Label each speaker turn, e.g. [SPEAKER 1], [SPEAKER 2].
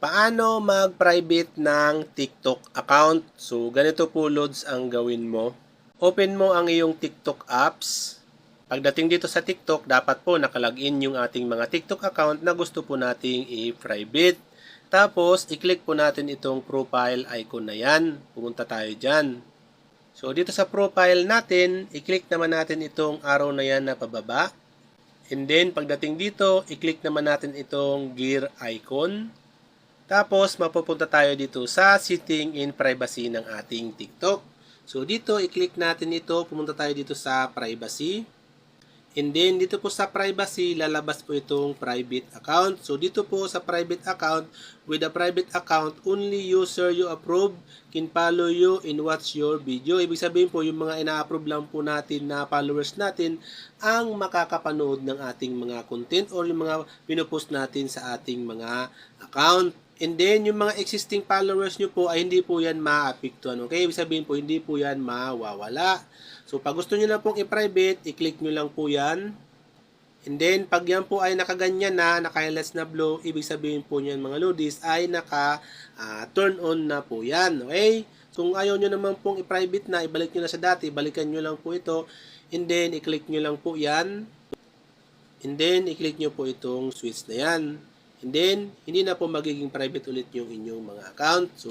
[SPEAKER 1] Paano mag-private ng TikTok account? So, ganito po loads ang gawin mo. Open mo ang iyong TikTok apps. Pagdating dito sa TikTok, dapat po nakalagin yung ating mga TikTok account na gusto po nating i-private. Tapos, i-click po natin itong profile icon na yan. Pumunta tayo dyan. So, dito sa profile natin, i-click naman natin itong arrow na yan na pababa. And then, pagdating dito, i-click naman natin itong gear icon. Tapos, mapupunta tayo dito sa setting in privacy ng ating TikTok. So, dito, i-click natin ito. Pumunta tayo dito sa privacy. And then, dito po sa privacy, lalabas po itong private account. So, dito po sa private account, with a private account, only user you approve can follow you and watch your video. Ibig sabihin po, yung mga ina-approve lang po natin na followers natin ang makakapanood ng ating mga content or yung mga pinupost natin sa ating mga account. And then, yung mga existing followers nyo po ay hindi po yan maapektuhan. Okay? Ibig sabihin po, hindi po yan mawawala. So, pag gusto nyo lang pong i-private, i-click nyo lang po yan. And then, pag yan po ay nakaganyan na, naka-highlights na blue, ibig sabihin po niyan mga lodis ay naka-turn on na po yan. Okay? Kung ayaw nyo naman pong i-private na, ibalik nyo na sa dati, balikan nyo lang po ito. And then, i-click nyo lang po yan. And then, i-click nyo po itong switch na yan. And then, hindi na po magiging private ulit yung inyong mga account. So,